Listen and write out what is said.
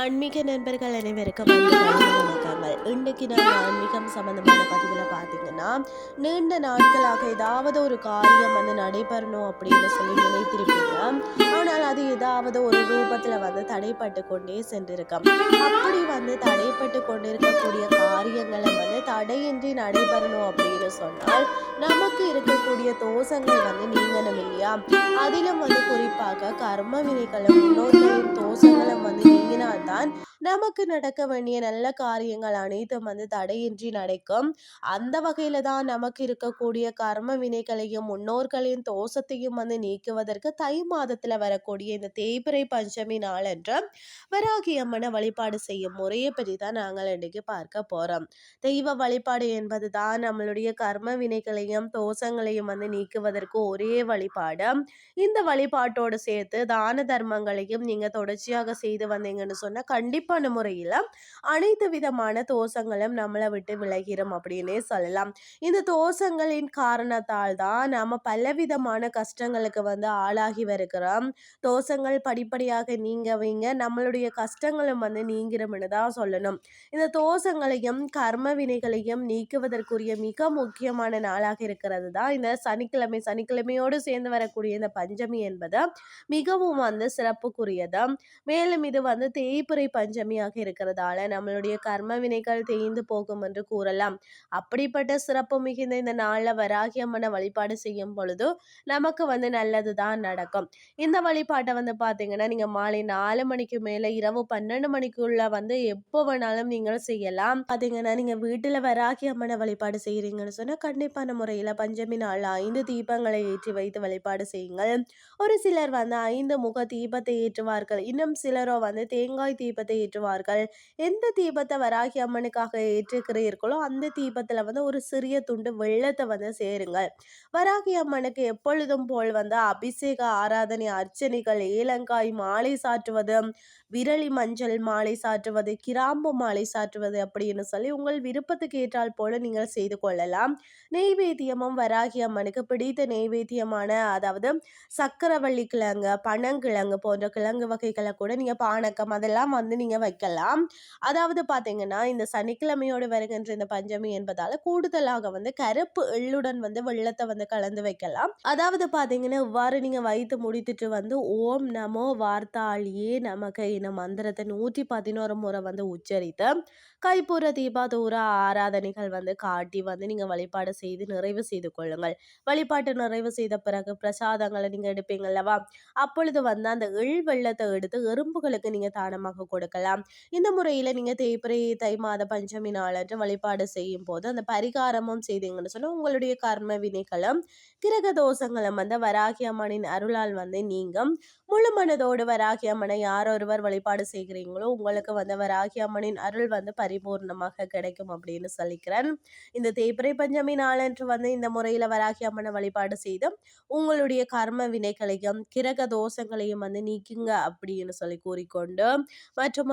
ஆன்மீக நண்பர்கள் அனைவருக்கும் வணக்கங்கள். இன்றைக்கு நான் ஆன்மீகம் சம்பந்தமான பதிவில் பார்த்தீங்கன்னா நீண்ட நாட்களாக ஏதாவது ஒரு காரியம் வந்து நடைபெறணும் அப்படின்னு சொல்லி நினைத்திருப்பீங்க ஆனால் அது ஏதாவது ஒரு ரூபத்தில் வந்து தடைப்பட்டு கொண்டே சென்றிருக்கும். அப்படி வந்து தடைப்பட்டு கொண்டிருக்கக்கூடிய காரியங்களை வந்து தடையின்றி நடைபெறணும் அப்படின்னு சொன்னால் நமக்கு இருக்கக்கூடிய தோஷங்கள் வந்து நீங்கணும் இல்லையா? அதிலும் வந்து குறிப்பாக கர்ம வினைகளும் முன்னோர்களின் தோஷங்களும் வந்து நீங்கினால்தான் நமக்கு நடக்க வேண்டிய நல்ல காரியங்கள் அனைத்தும் வந்து தடையின்றி நடக்கும். அந்த வகையில தான் நமக்கு இருக்கக்கூடிய கர்ம வினைகளையும் முன்னோர்களின் தோஷத்தையும் வந்து நீக்குவதற்கு தை மாதத்துல வரக்கூடிய இந்த தேய்பிரை பஞ்சமி நாளன்று வராகி அம்மனை வழிபாடு செய்யும் முறையை பற்றி தான் நாங்கள் இன்றைக்கு பார்க்க போறோம். தெய்வ வழிபாடு என்பது தான் நம்மளுடைய கர்ம வினைகளையும் தோஷங்களையும் வந்து நீக்குவதற்கு ஒரே வழிபாடு. இந்த வழிபாட்டோடு சேர்த்து தான தர்மங்களையும் நீங்க தொடர்ச்சியாக செய்து வந்தீங்கன்னு சொன்னா கண்டிப்பா செழிப்பான முறையில் அனைத்து விதமான தோஷங்களும் நம்மளை விட்டு விலகிரும் அப்படின்னே சொல்லலாம். இந்த தோஷங்களின் காரணத்தால் தான் நம்ம பலவிதமான கஷ்டங்களுக்கு வந்து ஆளாகி வருகிறோம். தோஷங்கள் படிப்படியாக நீங்கவீங்க நம்மளுடைய கஷ்டங்களும் வந்து நீங்கிறோம்னு தான் சொல்லணும். இந்த தோஷங்களையும் கர்ம வினைகளையும் நீக்குவதற்குரிய மிக முக்கியமான நாளாக இருக்கிறது தான் இந்த சனிக்கிழமை. சனிக்கிழமையோடு சேர்ந்து வரக்கூடிய இந்த பஞ்சமி என்பது மிகவும் வந்து சிறப்புக்குரியது. மேலும் இது வந்து தேய்ப்புரை பஞ்சமி பஞ்சமியாக இருக்கிறதால நம்மளுடைய கர்ம வினைகள் தேய்ந்து போகும் என்று கூறலாம். அப்படிப்பட்ட சிறப்பு மிகுந்த இந்த நாளில் வராகி அம்மனை வழிபாடு செய்யும் பொழுது நமக்கு வந்து நல்லது தான் நடக்கும். இந்த வழிபாட்டை வந்து பார்த்தீங்கன்னா நீங்கள் மாலை நாலு மணிக்கு மேலே இரவு பன்னெண்டு மணிக்குள்ள வந்து எப்போ வேணாலும் நீங்கள் செய்யலாம். பார்த்தீங்கன்னா நீங்கள் வீட்டில் வராகி அம்மனை வழிபாடு செய்கிறீங்கன்னு சொன்னால் கண்டிப்பான முறையில் பஞ்சமி நாள் ஐந்து தீபங்களை ஏற்றி வைத்து வழிபாடு செய்யுங்கள். ஒரு சிலர் வந்து ஐந்து முக தீபத்தை ஏற்றுவார்கள். இன்னும் சிலரோ வந்து தேங்காய் தீபத்தை ஏற்றுவார்கள். எந்த தீபத்தை வராகி அம்மனுக்காக ஏற்றுக்கிறீர்களோ அந்த தீபத்தில் வந்து ஒரு சிறிய துண்டு வெள்ளத்தை வந்து சேருங்கள். வராகி அம்மனுக்கு எப்பொழுதும் போல் வந்து அபிஷேக ஆராதனை அர்ச்சனைகள் ஏலங்காய் மாலை சாற்றுவது விரலி மஞ்சள் மாலை சாற்றுவது கிராம்பு மாலை சாற்றுவது அப்படின்னு சொல்லி உங்கள் விருப்பத்துக்கு ஏற்றால் போல நீங்கள் செய்து கொள்ளலாம். நெய்வேத்தியமும் வராகி அம்மனுக்கு பிடித்த நெய்வேத்தியமான அதாவது சக்கரவள்ளி கிழங்கு பனங்கிழங்கு போன்ற கிழங்கு வகைகளை கூட நீங்கள் பானக்கம் அதெல்லாம் வந்து நீங்கள் வைக்கலாம். அதாவது பார்த்தீங்கன்னா இந்த சனிக்கிழமையோடு வருகின்ற இந்த பஞ்சமி என்பதால் கூடுதலாக வந்து கருப்பு எள்ளுடன் வந்து வெள்ளத்தை வந்து கலந்து வைக்கலாம். அதாவது பார்த்தீங்கன்னா இவ்வாறு நீங்கள் வைத்து முடித்துட்டு வந்து ஓம் நமோ வார்த்தாளியே நமக்கு இந்த மந்திரத்தை நூற்றி பதினோரு முறை வந்து உச்சரித்து கைப்பூர தீபாதூர ஆராதனைகள் வந்து காட்டி வந்து நீங்கள் வழிபாடு செய்து நிறைவு செய்து கொள்ளுங்கள். வழிபாட்டு நிறைவு செய்த பிறகு பிரசாதங்களை நீங்கள் எடுப்பீங்கல்லவா அப்பொழுது வந்து அந்த எள் வெள்ளத்தை எடுத்து எறும்புகளுக்கு நீங்கள் தானமாக கொடுக்கலாம். இந்த முறையில் நீங்கள் தேய்பிரை தை மாத பஞ்சமி நாளன்று வழிபாடு செய்யும் போது அந்த பரிகாரமும் செய்தீங்கன்னு சொன்னால் உங்களுடைய கர்ம வினைகளும் கிரக தோஷங்களும் வந்து வராகி அம்மனின் அருளால் வந்து நீங்கும். முழு மனதோடு வராகி அம்மனை யார் ஒருவர் வழிபாடு செய்கிறீங்களோ உங்களுக்கு வந்து வராகி அம்மனின் அருள் வந்து பரிபூர்ணமாக கிடைக்கும் அப்படின்னு சொல்லிக்கிறேன். இந்த தேய்பிரை பஞ்சமி நாளன்று வந்து இந்த முறையில் வராகி அம்மனை வழிபாடு செய்து உங்களுடைய கர்ம வினைகளையும் கிரக தோஷங்களையும் வந்து நீக்குங்க அப்படின்னு சொல்லி கூறிக்கொண்டு மற்றும்